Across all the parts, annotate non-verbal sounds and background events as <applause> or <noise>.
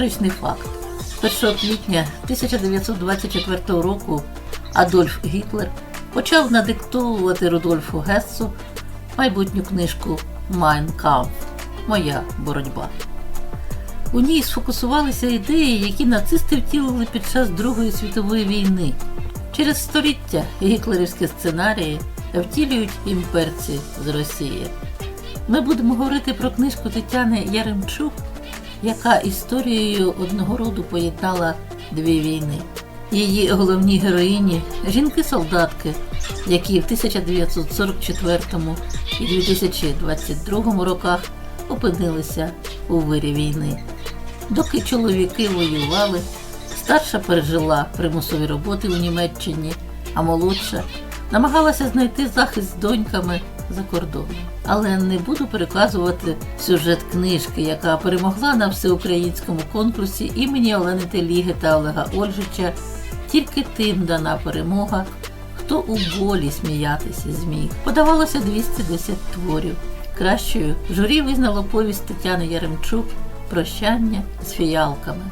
Історичний факт. 1 квітня 1924 року Адольф Гітлер почав надиктовувати Рудольфу Гессу майбутню книжку Mein Kampf Моя боротьба. У ній сфокусувалися ідеї, які нацисти втілили під час Другої світової війни. Через століття гітлерівські сценарії втілюють імперці з Росії. Ми будемо говорити про книжку Тетяни Яремчук, яка історією одного роду поєднала дві війни. Її головні героїні жінки-солдатки, які в 1944 і 2022 роках опинилися у вирі війни. Доки чоловіки воювали, старша пережила примусові роботи у Німеччині, а молодша намагалася знайти захист з доньками за кордоном. Але не буду переказувати сюжет книжки, яка перемогла на всеукраїнському конкурсі імені Олени Теліги та Олега Ольжича. Тільки тим дана перемога, хто у болі сміятися зміг. Подавалося 210 творів. Кращою журі визнало повість Тетяни Яремчук Прощання з фіялками.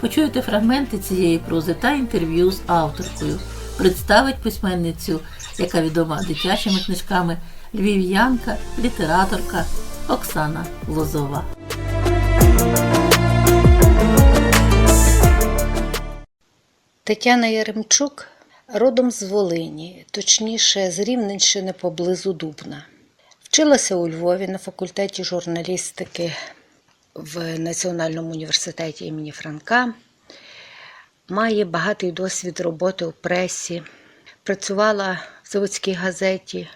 Почуєте фрагменти цієї прози та інтерв'ю з авторкою. Представить письменницю, яка відома дитячими книжками львів'янка, літераторка Оксана Лозова. Тетяна Яремчук родом з Волині, точніше з Рівненщини поблизу Дубна. Вчилася у Львові на факультеті журналістики в Національному університеті імені Франка. Має багатий досвід роботи у пресі, працювала в заводській газеті,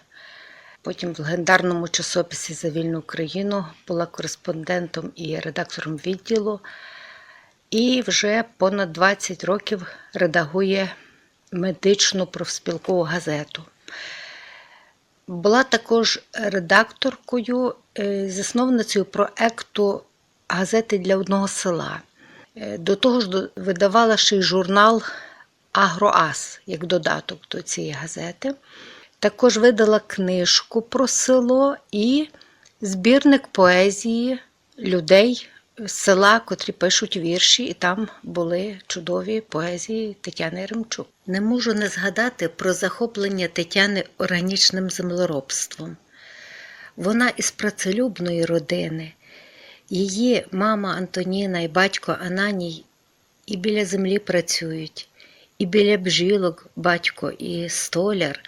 потім в легендарному часописі за вільну Україну була кореспондентом і редактором відділу. І вже понад 20 років редагує медичну профспілкову газету. Була також редакторкою, е, засновницею проекту газети для одного села. Е, До того ж, видавала ще й журнал Агроас як додаток до цієї газети. Також видала книжку про село і збірник поезії людей з села, котрі пишуть вірші, і там були чудові поезії Тетяни Ремчук. Не можу не згадати про захоплення Тетяни органічним землеробством. Вона із працелюбної родини. Її мама Антоніна і батько Ананій і біля землі працюють, і біля бжілок батько і столяр,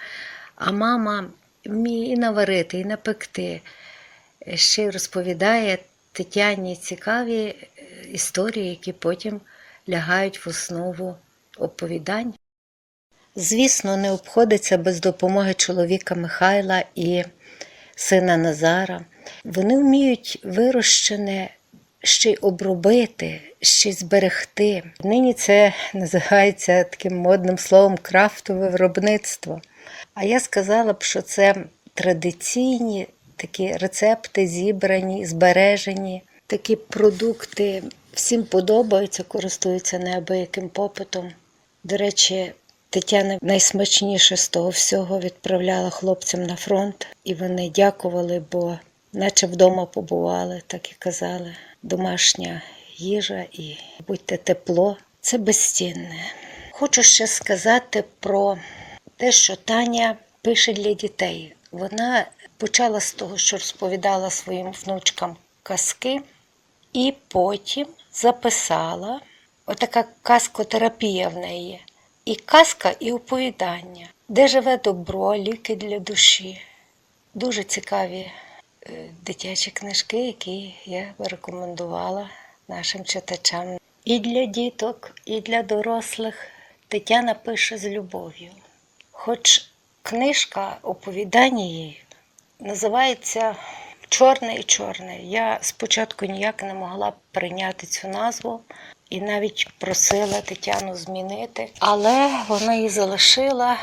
а мама вміє і наварити, і напекти. Ще розповідає Тетяні цікаві е, історії, які потім лягають в основу оповідань. Звісно, не обходиться без допомоги чоловіка Михайла і сина Назара. Вони вміють вирощене ще й обробити, ще й зберегти. Нині це називається таким модним словом крафтове виробництво. А я сказала б, що це традиційні такі рецепти зібрані, збережені. Такі продукти всім подобаються, користуються неабияким попитом. До речі, Тетяна найсмачніше з того всього відправляла хлопцям на фронт, і вони дякували, бо наче вдома побували, так і казали. Домашня їжа і будьте тепло. Це безцінне. Хочу ще сказати про те, що Таня пише для дітей. Вона почала з того, що розповідала своїм внучкам казки, і потім записала отака казкотерапія в неї. І казка, і оповідання, де живе добро, ліки для душі. Дуже цікаві дитячі книжки, які я рекомендувала нашим читачам. І для діток, і для дорослих Тетяна пише з любов'ю. Хоч книжка оповідання називається Чорне і чорне. Я спочатку ніяк не могла прийняти цю назву і навіть просила Тетяну змінити, але вона її залишила.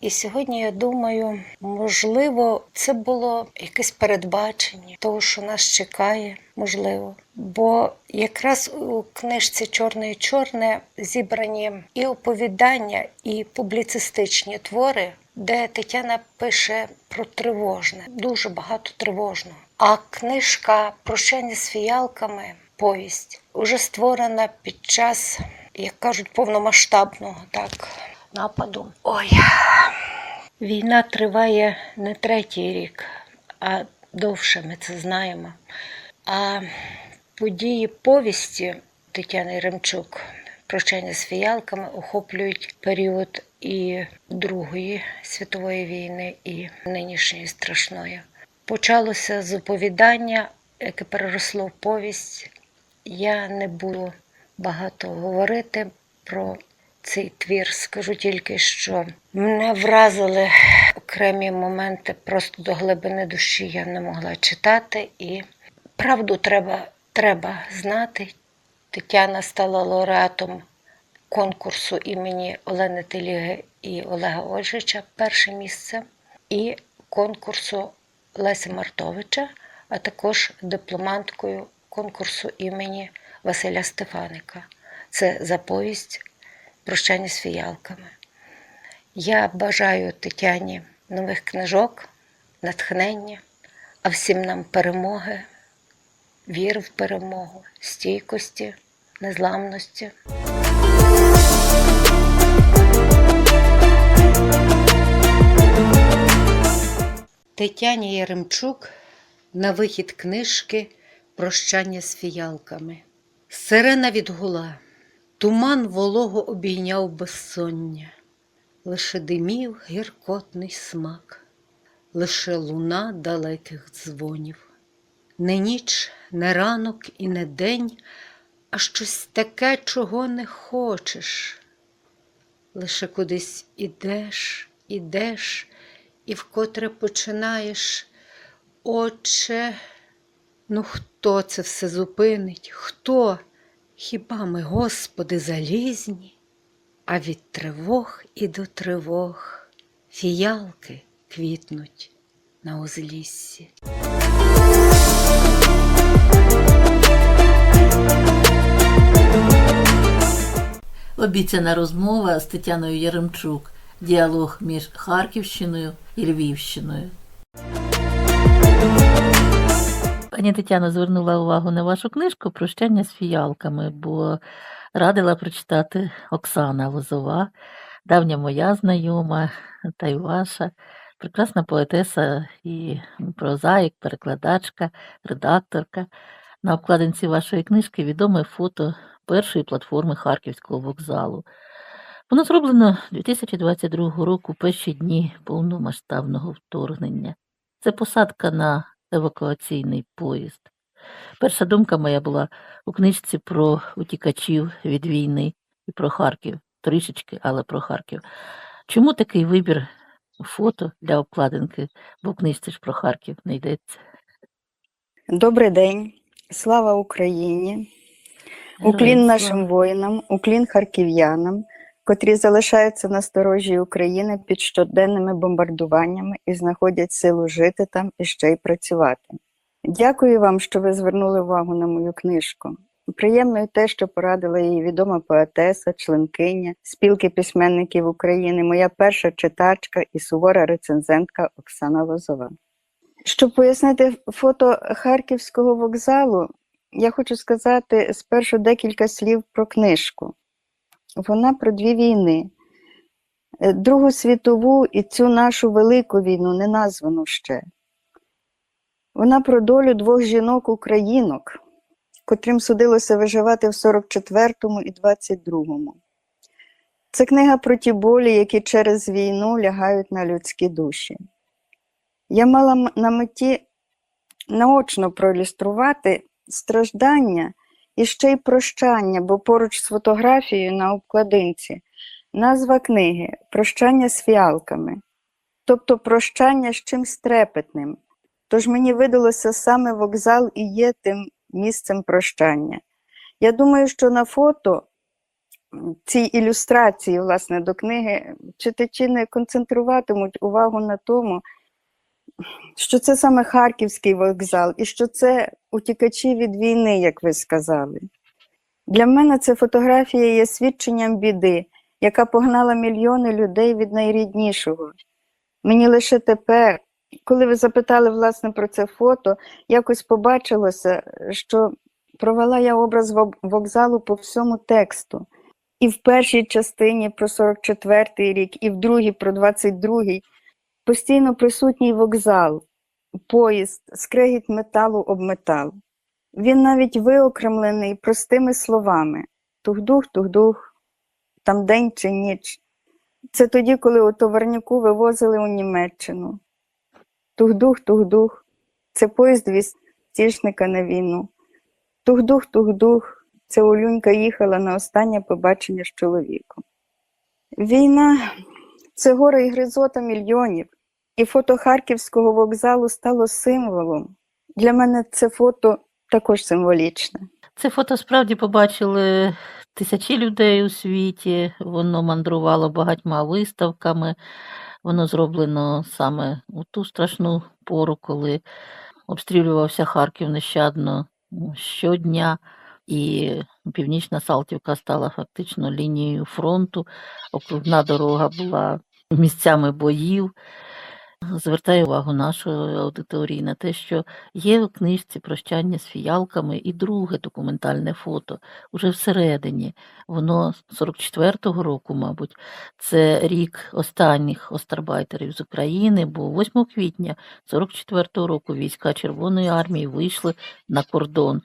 І сьогодні я думаю, можливо, це було якесь передбачення того, що нас чекає, можливо. Бо якраз у книжці Чорне і чорне зібрані і оповідання, і публіцистичні твори, де Тетяна пише про тривожне, дуже багато тривожного. А книжка Прощання з фіялками, повість, уже створена під час, як кажуть, повномасштабного так, нападу. Ой, війна триває не третій рік, а довше ми це знаємо. А події повісті Тетяни Ремчук Прощання з фіялками охоплюють період і Другої світової війни, і нинішньої страшної. Почалося з оповідання, яке переросло в повість. Я не буду багато говорити про цей твір. Скажу тільки, що мене вразили окремі моменти просто до глибини душі. Я не могла читати, і правду треба, треба знати. Тетяна стала лауреатом конкурсу імені Олени Теліги і Олега Ольжича перше місце, і конкурсу Леся Мартовича, а також дипломанткою конкурсу імені Василя Стефаника. Це за повість Прощання з фіялками. Я бажаю Тетяні нових книжок, натхнення, а всім нам перемоги, віри в перемогу, стійкості, незламності. Тетяні Яремчук на вихід книжки Прощання з фіялками. Сирена відгула, туман волого обійняв безсоння, лише димів гіркотний смак, лише луна далеких дзвонів. Не ніч, не ранок і не день, а щось таке, чого не хочеш. Лише кудись ідеш, ідеш, і вкотре починаєш, Отче, ну хто це все зупинить? Хто? Хіба ми, Господи, залізні? А від тривог і до тривог фіялки квітнуть на узліссі. Обіцяна розмова з Тетяною Яремчук. Діалог між Харківщиною і Львівщиною. Пані Тетяно звернула увагу на вашу книжку Прощання з фіялками, бо радила прочитати Оксана Лозова, давня моя знайома, та й ваша, прекрасна поетеса і прозаїк, перекладачка, редакторка. На обкладинці вашої книжки відоме фото першої платформи Харківського вокзалу. Воно зроблено 2022 року, перші дні повномасштабного вторгнення. Це посадка на евакуаційний поїзд. Перша думка моя була у книжці про утікачів від війни і про Харків. Трішечки, але про Харків. Чому такий вибір фото для обкладинки, бо в книжці ж про Харків не йдеться? Добрий день, слава Україні, Героям уклін слава. нашим воїнам, уклін харків'янам, котрі залишаються на сторожі України під щоденними бомбардуваннями і знаходять силу жити там і ще й працювати. Дякую вам, що ви звернули увагу на мою книжку. Приємно й те, що порадила її відома поетеса, членкиня спілки письменників України, моя перша читачка і сувора рецензентка Оксана Лозова. Щоб пояснити фото Харківського вокзалу, я хочу сказати спершу декілька слів про книжку. Вона про дві війни. Е, Другу світову і цю нашу велику війну, не названу ще. Вона про долю двох жінок-українок, котрим судилося виживати в 44-му і 22-му. Це книга про ті болі, які через війну лягають на людські душі. Я мала на меті наочно проілюструвати страждання і ще й прощання, бо поруч з фотографією на обкладинці назва книги Прощання з фіалками, тобто прощання з чимсь трепетним, Тож мені видалося саме вокзал і є тим місцем прощання. Я думаю, що на фото м, ці ілюстрації, власне, до книги читачі не концентруватимуть увагу на тому, що це саме Харківський вокзал і що це утікачі від війни, як ви сказали. Для мене ця фотографія є свідченням біди, яка погнала мільйони людей від найріднішого. Мені лише тепер, коли ви запитали власне про це фото, якось побачилося, що провела я образ вокзалу по всьому тексту. І в першій частині про 44-й рік, і в другій про 22-й постійно присутній вокзал, поїзд, скрегіт металу об метал. Він навіть виокремлений простими словами: тух-дух, тух-дух, там день чи ніч. Це тоді, коли у товарняку вивозили у Німеччину. Тух-дух, тух-дух, це поїзд віз стішника на війну. Тух-дух, тух-дух, це Олюнька їхала на останнє побачення з чоловіком. Війна це горе і гризота мільйонів, і фото Харківського вокзалу стало символом. Для мене це фото також символічне. Це фото справді побачили тисячі людей у світі. Воно мандрувало багатьма виставками. Воно зроблено саме у ту страшну пору, коли обстрілювався Харків нещадно щодня, і Північна Салтівка стала фактично лінією фронту. Окружна дорога була місцями боїв. Звертаю увагу нашої аудиторії на те, що є у книжці прощання з фіялками і друге документальне фото. Уже всередині. Воно з 44-го року, мабуть, це рік останніх остарбайтерів з України, бо 8 квітня 44-го року війська Червоної армії вийшли на кордон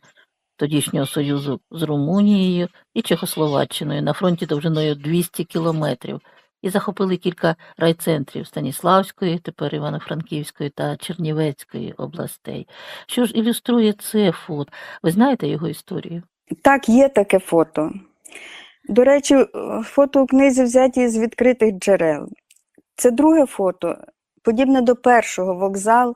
тодішнього союзу з Румунією і Чехословаччиною на фронті довжиною 200 кілометрів і захопили кілька райцентрів Станіславської, тепер Івано-Франківської та Чернівецької областей. Що ж ілюструє це фото? Ви знаєте його історію? Так, є таке фото. До речі, фото у книзі взяті з відкритих джерел. Це друге фото, подібне до першого вокзал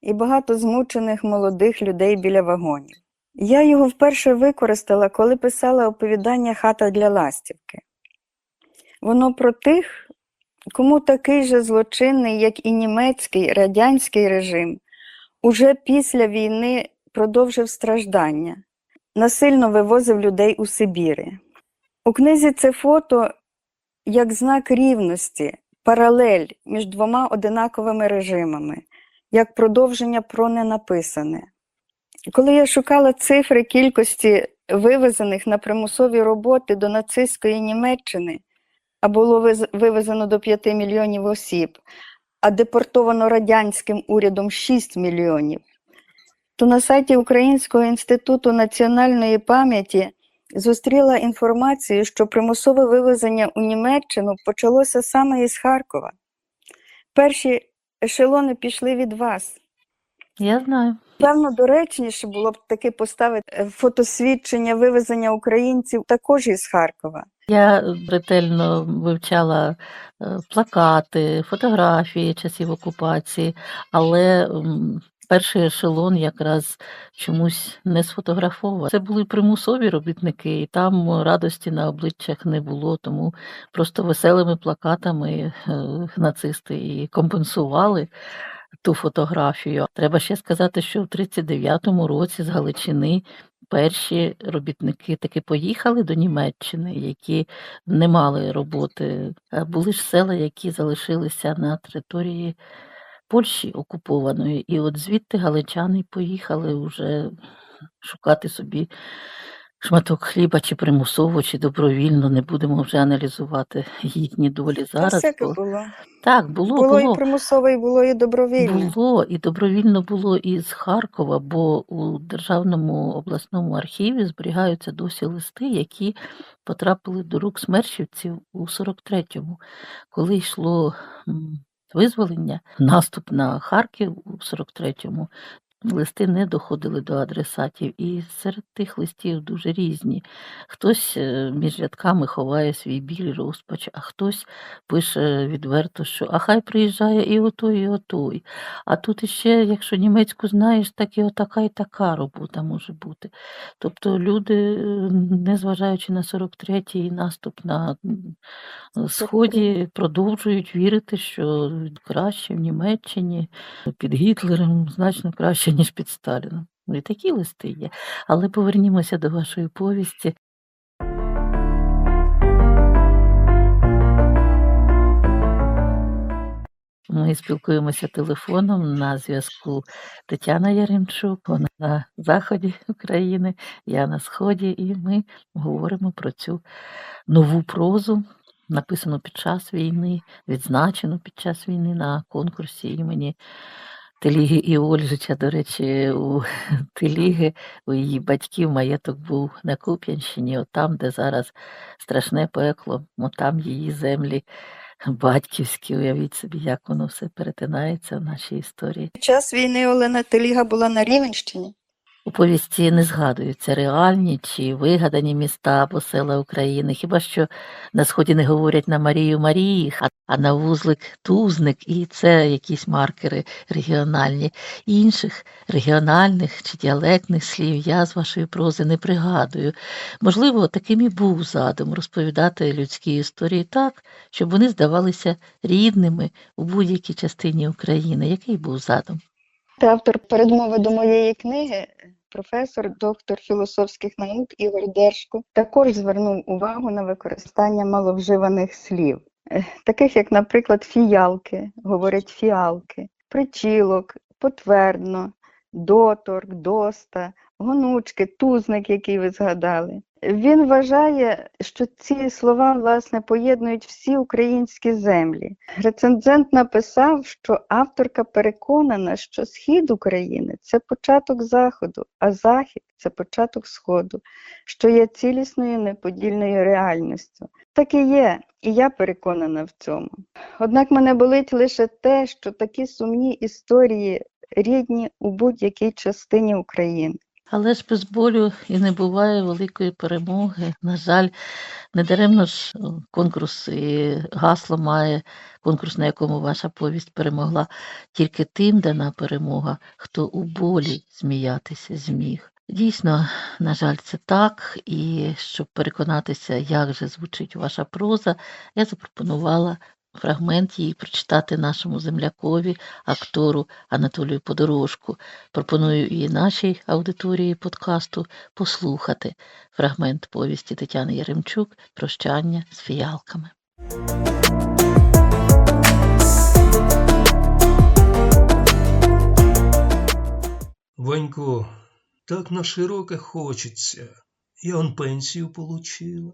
і багато змучених молодих людей біля вагонів. Я його вперше використала, коли писала оповідання Хата для ластівки. Воно про тих, кому такий же злочинний, як і німецький радянський режим, уже після війни продовжив страждання насильно вивозив людей у Сибіри. У книзі це фото як знак рівності, паралель між двома одинаковими режимами, як продовження про ненаписане. Коли я шукала цифри кількості вивезених на примусові роботи до нацистської Німеччини, а було вивезено до 5 мільйонів осіб, а депортовано радянським урядом 6 мільйонів, то на сайті Українського інституту національної пам'яті зустріла інформацію, що примусове вивезення у Німеччину почалося саме із Харкова. Перші ешелони пішли від вас. Я знаю. Певно, доречніше було б таки поставити фотосвідчення вивезення українців також із Харкова. Я ретельно вивчала е, плакати, фотографії часів окупації, але перший ешелон якраз чомусь не сфотографував. Це були примусові робітники, і там радості на обличчях не було, тому просто веселими плакатами е, нацисти і компенсували ту фотографію. Треба ще сказати, що в 39-му році з Галичини перші робітники таки поїхали до Німеччини, які не мали роботи. Були ж села, які залишилися на території Польщі окупованої. І от звідти галичани поїхали вже шукати собі шматок хліба, чи примусово, чи добровільно. Не будемо вже аналізувати їхні долі зараз. бо- було. Так, було, Було було. і примусове, і було і добровільне. Було і добровільно було і з Харкова, бо у Державному обласному архіві зберігаються досі листи, які потрапили до рук смершівців у 43-му, коли йшло визволення, наступ на Харків у 43-му. Листи не доходили до адресатів, і серед тих листів дуже різні. Хтось е, між рядками ховає свій біль розпач, а хтось пише відверто, що а хай приїжджає і отой, і отой. А тут іще, якщо німецьку знаєш, так і отака і така робота може бути. Тобто люди, е, незважаючи на 43-й наступ на Сході, продовжують вірити, що краще в Німеччині під Гітлером значно краще, ніж під Сталіном. Ну і такі листи є. Але повернімося до вашої повісті. Ми спілкуємося телефоном на зв'язку Тетяна Яремчук, вона на заході України, я на сході, і ми говоримо про цю нову прозу, написану під час війни, відзначену під час війни на конкурсі імені Теліги і Ольжича. До речі, у <laughs> Теліги, у її батьків маєток був на Куп'янщині, от там, де зараз страшне пекло, от там її землі <laughs> батьківські. Уявіть собі, як воно все перетинається в нашій історії. Під час війни Олена Теліга була на Рівенщині. У не згадуються реальні чи вигадані міста або села України. Хіба що на сході не говорять на Марію Марії, а на вузлик Тузник, і це якісь маркери регіональні. Інших регіональних чи діалектних слів я з вашої прози не пригадую. Можливо, таким і був задум розповідати людські історії так, щоб вони здавалися рідними у будь-якій частині України. Який був задум? Та автор передмови до моєї книги, професор, доктор філософських наук Ігор Держко, також звернув увагу на використання маловживаних слів, таких як, наприклад, фіялки, говорять фіалки, причілок, потвердно, доторк, доста, гонучки, тузник, який ви згадали. Він вважає, що ці слова власне поєднують всі українські землі. Рецензент написав, що авторка переконана, що схід України це початок заходу, а захід це початок сходу, що є цілісною неподільною реальністю. Так і є, і я переконана в цьому. Однак мене болить лише те, що такі сумні історії рідні у будь-якій частині України. Але ж без болю і не буває великої перемоги. На жаль, недаремно ж конкурс і гасло має конкурс, на якому ваша повість перемогла. Тільки тим дана перемога, хто у болі сміятися зміг. Дійсно, на жаль, це так. І щоб переконатися, як же звучить ваша проза, я запропонувала фрагмент її прочитати нашому землякові, актору Анатолію Подорожку. Пропоную і нашій аудиторії подкасту послухати фрагмент повісті Тетяни Яремчук Прощання з фіялками. Ванько, так на широке хочеться. Я он пенсію получила.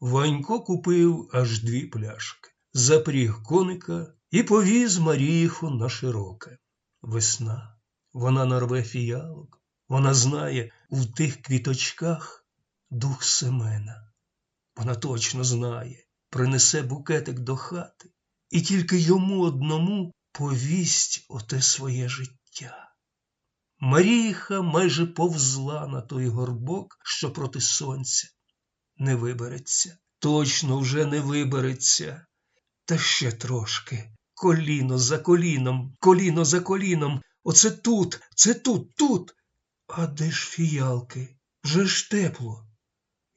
Ванько купив аж дві пляшки, запріг коника і повіз Маріху на широке. Весна, вона нарве фіялок, вона знає в тих квіточках дух Семена. Вона точно знає, принесе букетик до хати, і тільки йому одному повість оте своє життя. Маріха майже повзла на той горбок, що проти сонця. Не вибереться, точно вже не вибереться. Та ще трошки. Коліно за коліном, коліно за коліном. Оце тут, це тут, тут. А де ж фіялки? Вже ж тепло.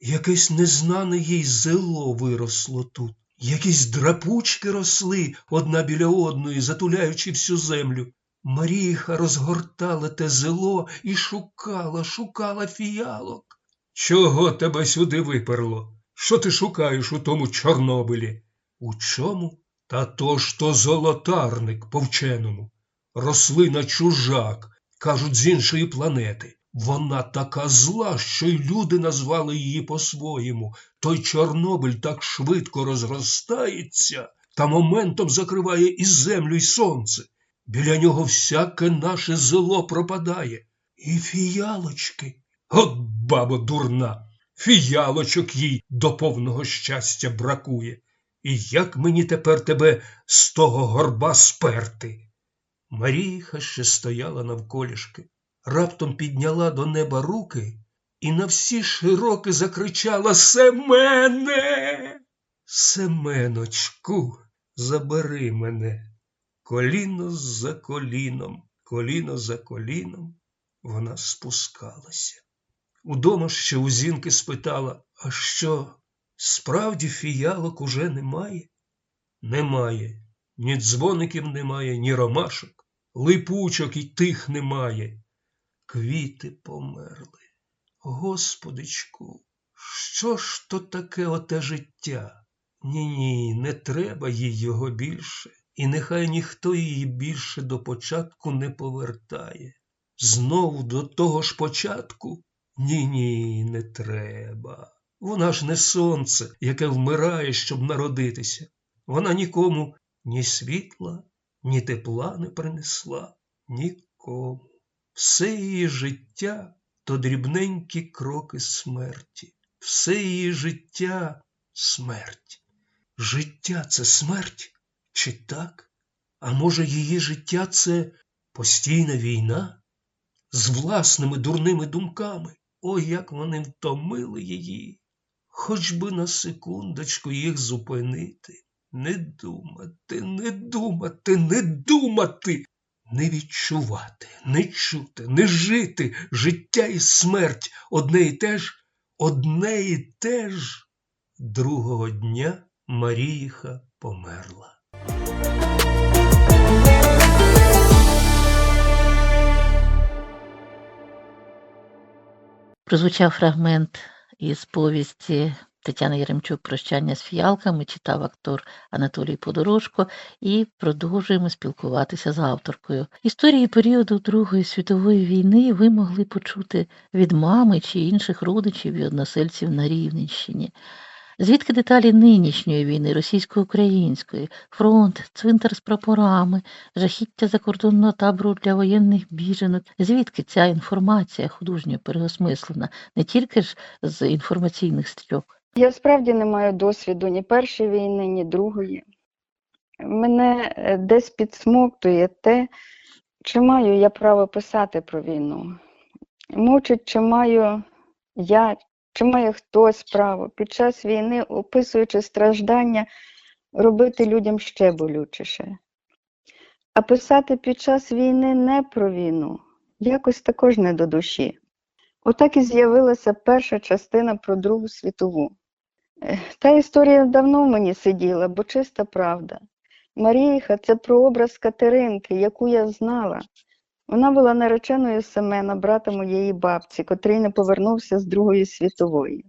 Якесь незнане їй зело виросло тут. Якісь драпучки росли одна біля одної, затуляючи всю землю. Маріха розгортала те зело і шукала, шукала фіялок. Чого тебе сюди виперло? Що ти шукаєш у тому Чорнобилі? У чому? Та то ж то золотарник по вченому. Рослина чужак, кажуть, з іншої планети. Вона така зла, що й люди назвали її по-своєму. Той Чорнобиль так швидко розростається та моментом закриває і землю, і сонце. Біля нього всяке наше зело пропадає. І фіялочки. От бабо дурна, фіялочок їй до повного щастя бракує. І як мені тепер тебе з того горба сперти? Марійка ще стояла навколішки, раптом підняла до неба руки і на всі широки закричала Семене! Семеночку, забери мене. Коліно за коліном, коліно за коліном вона спускалася. Удома ще у зінки спитала, а що, справді фіялок уже немає? Немає. Ні дзвоників немає, ні ромашок, липучок і тих немає. Квіти померли. Господичку, що ж то таке оте життя? Ні, ні, не треба їй його більше, і нехай ніхто її більше до початку не повертає. Знову до того ж початку? Ні, ні, не треба. Вона ж не сонце, яке вмирає, щоб народитися. Вона нікому ні світла, ні тепла не принесла, нікому. Все її життя то дрібненькі кроки смерті, все її життя смерть. Життя це смерть? Чи так? А може, її життя це постійна війна? З власними дурними думками. Ой, як вони втомили її. Хоч би на секундочку їх зупинити. Не думати, не думати, не думати, не відчувати, не чути, не жити. Життя і смерть одне і те ж, одне і те ж. Другого дня Маріїха померла. Прозвучав фрагмент із повісті Тетяни Яремчук Прощання з фіалками читав актор Анатолій Подорожко і продовжуємо спілкуватися з авторкою. Історії періоду Другої світової війни ви могли почути від мами чи інших родичів і односельців на Рівненщині. Звідки деталі нинішньої війни, російсько-української, фронт, цвинтар з прапорами, жахіття закордонного табору для воєнних біженок? Звідки ця інформація художньо переосмислена, не тільки ж з інформаційних стрічок? Я справді не маю досвіду ні першої війни, ні другої. Мене е, десь підсмоктує те, чи маю я право писати про війну. Мучить, чи маю я, чи має хтось право під час війни, описуючи страждання, робити людям ще болючіше. А писати під час війни не про війну якось також не до душі. Отак і з'явилася перша частина про Другу світову. Та історія давно в мені сиділа, бо чиста правда. Маріїха це про образ Катеринки, яку я знала. Вона була нареченою Семена, брата моєї бабці, котрий не повернувся з Другої світової.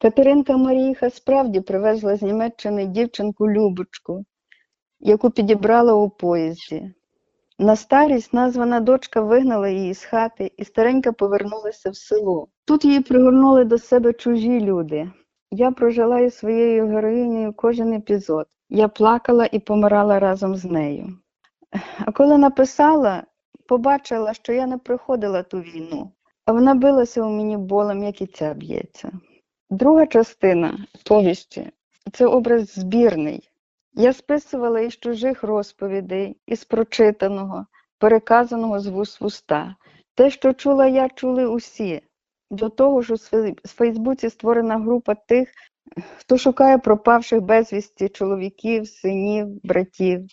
Катеринка Маріїха справді привезла з Німеччини дівчинку Любочку, яку підібрала у поїзді. На старість названа дочка вигнала її з хати, і старенька повернулася в село. Тут її пригорнули до себе чужі люди. Я прожила із своєю героїнею кожен епізод. Я плакала і помирала разом з нею. А коли написала, побачила, що я не проходила ту війну, а вона билася у мені болем, як і ця б'ється. Друга частина повісті це образ збірний. Я списувала із чужих розповідей, із прочитаного, переказаного з вуст в уста. Те, що чула я, чули усі. До того ж, у Фейсбуці створена група тих, хто шукає пропавших безвісті чоловіків, синів, братів.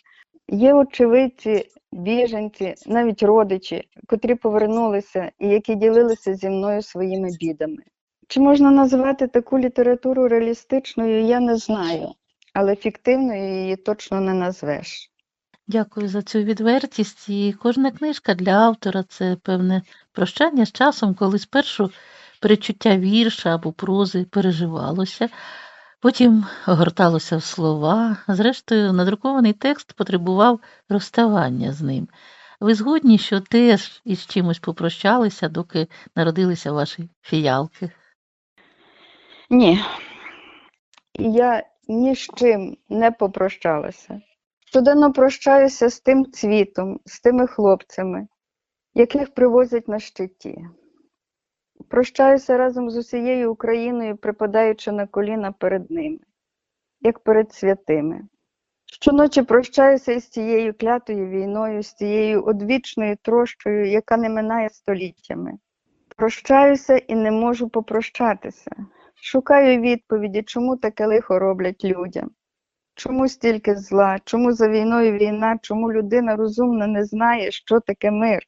Є очевидці, біженці, навіть родичі, котрі повернулися і які ділилися зі мною своїми бідами. Чи можна назвати таку літературу реалістичною, я не знаю, але фіктивною її точно не назвеш. Дякую за цю відвертість. І кожна книжка для автора це певне прощання з часом, коли спершу перечуття вірша або прози переживалося, потім огорталося в слова. Зрештою, надрукований текст потребував розставання з ним. Ви згодні, що теж із чимось попрощалися, доки народилися ваші фіялки? Ні, я ні з чим не попрощалася. Щоденно прощаюся з тим цвітом, з тими хлопцями, яких привозять на щиті. Прощаюся разом з усією Україною, припадаючи на коліна перед ними, як перед святими. Щоночі прощаюся із цією клятою війною, з цією одвічною трощою, яка не минає століттями. Прощаюся і не можу попрощатися. Шукаю відповіді, чому таке лихо роблять людям. Чому стільки зла, чому за війною війна, чому людина розумно не знає, що таке мир?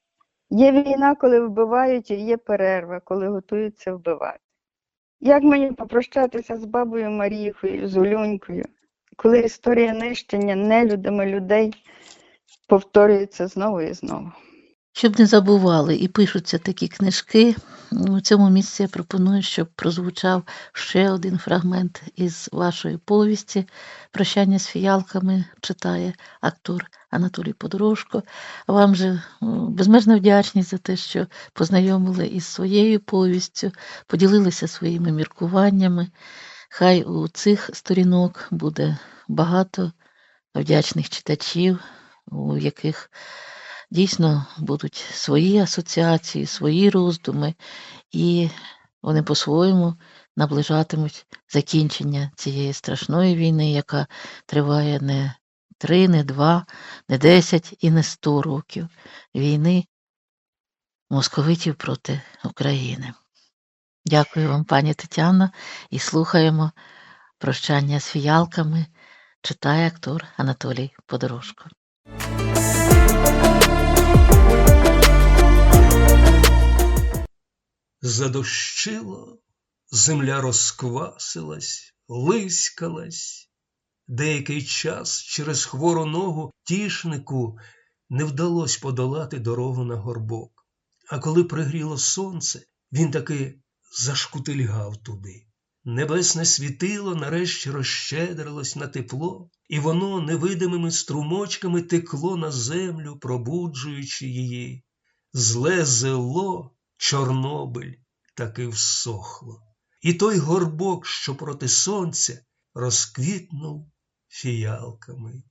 Є війна, коли вбивають, і є перерва, коли готуються вбивати. Як мені попрощатися з бабою Маріхою, з Улюнькою, коли історія нищення нелюдами людей повторюється знову і знову? Щоб не забували і пишуться такі книжки, у цьому місці я пропоную, щоб прозвучав ще один фрагмент із вашої повісті Прощання з фіялками читає актор Анатолій Подорожко. Вам же безмежна вдячність за те, що познайомили із своєю повістю, поділилися своїми міркуваннями. Хай у цих сторінок буде багато вдячних читачів, у яких дійсно будуть свої асоціації, свої роздуми, і вони по-своєму наближатимуть закінчення цієї страшної війни, яка триває не три, не два, не десять і не сто років війни московитів проти України. Дякую вам, пані Тетяно, і слухаємо прощання з фіялками, читає актор Анатолій Подорожко. Задощило, земля розквасилась, лискалась. Деякий час через хвору ногу тішнику не вдалося подолати дорогу на горбок. А коли пригріло сонце, він таки зашкутильгав туди. Небесне світило нарешті розщедрилось на тепло, і воно невидимими струмочками текло на землю, пробуджуючи її. Зле зело, Чорнобиль, таки всохло. І той горбок, що проти сонця, розквітнув фіялками.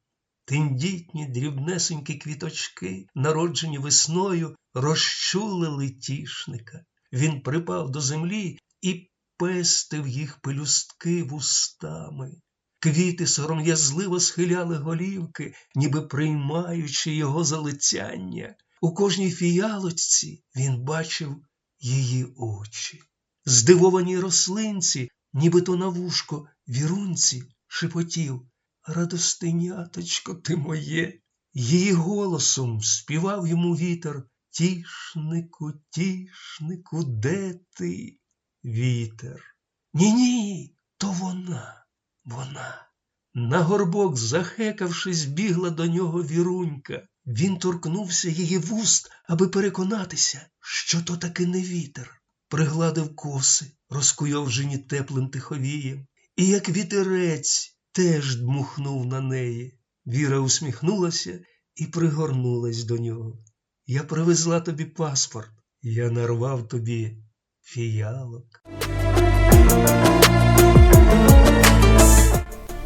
Тендітні дрібнесенькі квіточки, народжені весною, розчулили тішника. Він припав до землі і пестив їх пелюстки вустами. Квіти сором'язливо схиляли голівки, ніби приймаючи його залицяння. У кожній фіялочці він бачив її очі. Здивованій рослинці, нібито на вушко вірунці, шепотів Радостиняточко ти моє. Її голосом співав йому вітер Тішнику, тішнику, де ти? Вітер. Ні, ні, то вона, вона. На горбок, захекавшись, бігла до нього вірунька. Він торкнувся її вуст, аби переконатися, що то таки не вітер. Пригладив коси, розкуйовжені теплим тиховієм, і як вітерець теж дмухнув на неї. Віра усміхнулася і пригорнулась до нього. Я привезла тобі паспорт, я нарвав тобі фіялок.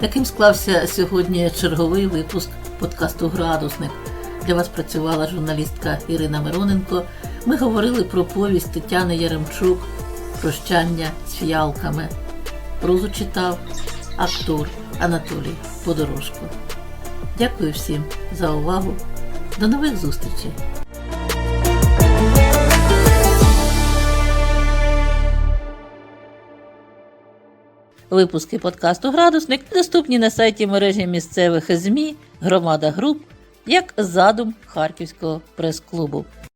Таким склався сьогодні черговий випуск подкасту Градусник. Для вас працювала журналістка Ірина Мироненко. Ми говорили про повість Тетяни Яремчук Прощання з фіалками. Прозу читав актор Анатолій Подорожко. Дякую всім за увагу. До нових зустрічей! Випуски подкасту Градусник доступні на сайті мережі місцевих ЗМІ Громада Груп як задум Харківського прес-клубу.